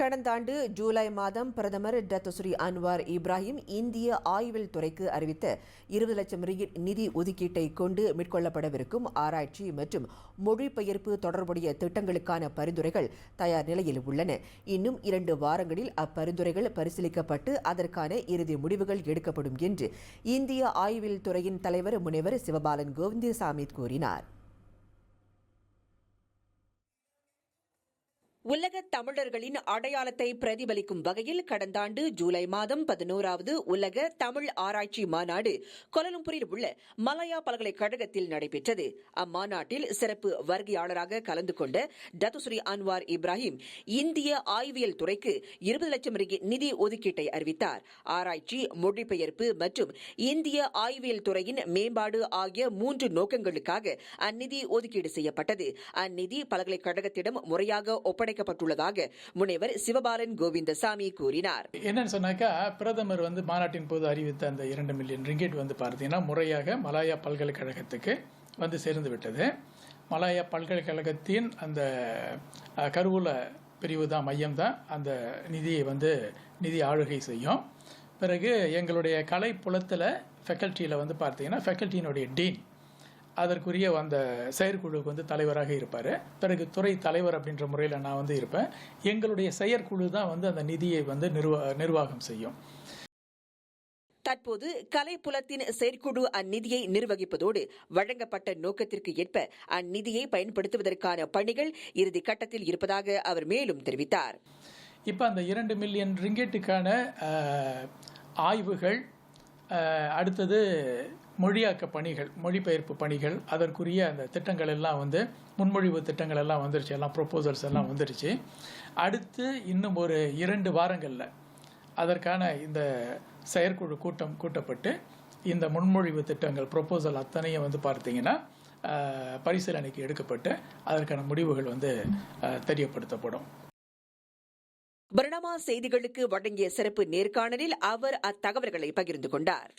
கடந்த ஆண்டு ஜூலை மாதம் பிரதமர் டத்தசுரி அன்வார் இப்ராஹிம் இந்திய ஆய்வில் துறைக்கு அறிவித்த இருபது லட்சம் ரிங்கிட் நிதி ஒதுக்கீட்டை கொண்டு மேற்கொள்ளப்படவிருக்கும் ஆராய்ச்சி மற்றும் மொழிபெயர்ப்பு தொடர்புடைய திட்டங்களுக்கான பரிந்துரைகள் தயார் நிலையில் உள்ளன. இன்னும் இரண்டு வாரங்களில் அப்பரிந்துரைகள் பரிசீலிக்கப்பட்டு அதற்கான இறுதி முடிவுகள் எடுக்கப்படும் என்று இந்திய ஆய்வில் துறையின் தலைவர் முனைவர் சிவபாலன் கோவிந்தசாமி கூறினார். உலக தமிழர்களின் அடையாளத்தை பிரதிபலிக்கும் வகையில் கடந்த ஆண்டு ஜூலை மாதம் பதினோராவது உலக தமிழ் ஆராய்ச்சி மாநாடு கோலலம்பூரில் உள்ள மலாயா பல்கலைக்கழகத்தில் நடைபெற்றது. அம்மாநாட்டில் சிறப்பு வருகையாளராக கலந்து கொண்ட டத்துஸ்ரீ அன்வார் இப்ராஹிம் இந்திய ஆய்வியல் துறைக்கு இருபது லட்சம் ரிங்கிட் நிதி ஒதுக்கீட்டை அறிவித்தார். ஆராய்ச்சி மொழிபெயர்ப்பு மற்றும் இந்திய ஆய்வியல் துறையின் மேம்பாடு ஆகிய மூன்று நோக்கங்களுக்காக அந்நிதி ஒதுக்கீடு செய்யப்பட்டது. அந்நிதி பல்கலைக்கழகத்திடம் முறையாக ஒப்படைக்க ஒப்படைக்கப்பட்டுள்ளதாக முனைவர் சிவபாலன் கோவிந்தசாமி கூறினார். என்னன்னு சொன்னாக்கா பிரதமர் வந்து மாநாட்டின் போது அறிவித்த அந்த இரண்டு மில்லியன் ரிங்கெட் வந்து பார்த்தீங்கன்னா முறையாக மலாயா பல்கலைக்கழகத்துக்கு வந்து சேர்ந்து விட்டது. மலாயா பல்கலைக்கழகத்தின் அந்த கருவூல பிரிவு தான் மையம் தான் அந்த நிதியை வந்து நிதி ஆளுகை செய்யும். பிறகு எங்களுடைய கலை புலத்தில் ஃபெக்கல்ட்டியில் வந்து பார்த்தீங்கன்னா ஃபெக்கல்ட்டியினுடைய டீன் அதற்குரிய அந்த செயற்குழுக்கு வந்து தலைவராக இருப்பார். பிறகு துறை தலைவர் அப்படின்ற முறையில் நான் வந்து இருப்பேன். எங்களுடைய செயற்குழு தான் வந்து அந்த நிதியை வந்து நிர்வா நிர்வாகம் செய்யும். தற்போது கலைப்புலத்தின் செயற்குழு அந்நிதியை நிர்வகிப்பதோடு வழங்கப்பட்ட நோக்கத்திற்கு ஏற்ப அந்நிதியை பயன்படுத்துவதற்கான பணிகள் இறுதி கட்டத்தில் இருப்பதாக அவர் மேலும் தெரிவித்தார். இப்போ அந்த இரண்டு மில்லியன் ரிங்கெட்டுக்கான ஆய்வுகள் அடுத்தது மொழியாக்க பணிகள் மொழிபெயர்ப்பு பணிகள் அதற்குரிய அந்த திட்டங்கள் எல்லாம் வந்து முன்மொழிவு திட்டங்கள் எல்லாம் வந்துருச்சு எல்லாம் ப்ரொப்போசல்ஸ் எல்லாம் வந்துருச்சு. அடுத்து இன்னும் ஒரு இரண்டு வாரங்களில் அதற்கான இந்த செயற்குழு கூட்டம் கூட்டப்பட்டு இந்த முன்மொழிவு திட்டங்கள் ப்ரொப்போசல் அத்தனையும் வந்து பார்த்தீங்கன்னா பரிசீலனைக்கு எடுக்கப்பட்டு அதற்கான முடிவுகள் வந்து தெரியப்படுத்தப்படும். பர்ணமா செய்திகளுக்கு வழங்கிய சிறப்பு நேர்காணலில் அவர் அத்தகவல்களை பகிர்ந்து கொண்டார்.